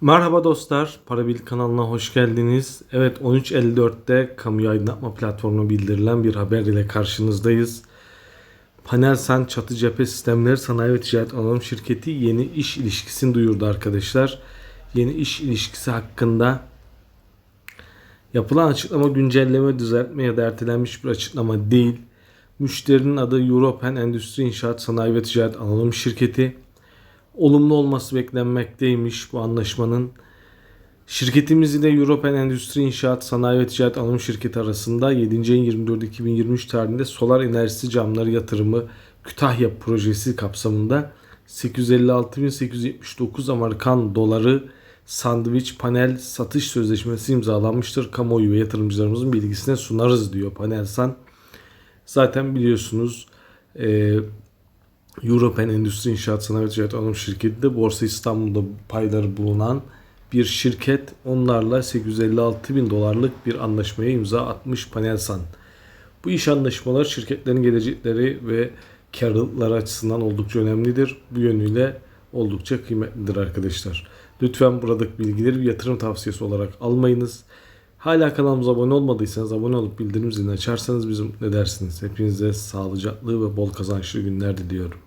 Merhaba dostlar, Parabil kanalına hoş geldiniz. Evet 13.54'te kamu aydınlatma platformuna bildirilen bir haber ile karşınızdayız. Panelsan Çatı Cephe Sistemleri Sanayi ve Ticaret Anonim Şirketi yeni iş ilişkisini duyurdu arkadaşlar. Yeni iş ilişkisi hakkında yapılan açıklama güncelleme, düzeltme ya da ertelenmiş bir açıklama değil. Müşterinin adı Europen Endüstri İnşaat Sanayi ve Ticaret Anonim Şirketi olumlu olması beklenmekteymiş bu anlaşmanın. Şirketimiz ile European Endüstri İnşaat Sanayi ve Ticaret Anonim Şirketi arasında 7. ayın 24 2023 tarihinde solar enerjisi camları yatırımı Kütahya projesi kapsamında 856.879 Amerikan doları sandviç panel satış sözleşmesi imzalanmıştır. Kamuoyu ve yatırımcılarımızın bilgisine sunarız diyor Panelsan. Zaten biliyorsunuz e, European Endüstri İnşaat Sanayi Ticaret Anonim Şirketi de Borsa İstanbul'da payları bulunan bir şirket. Onlarla 856 bin dolarlık bir anlaşmaya imza atmış Panelsan. Bu iş anlaşmaları şirketlerin gelecekleri ve karlılıkları açısından oldukça önemlidir. Bu yönüyle oldukça kıymetlidir arkadaşlar. Lütfen buradaki bilgileri bir yatırım tavsiyesi olarak almayınız. Hala kanalımıza abone olmadıysanız abone olup bildirim zilini açarsanız bizim ne dersiniz? Hepinize sağlıcaklı ve bol kazançlı günler diliyorum.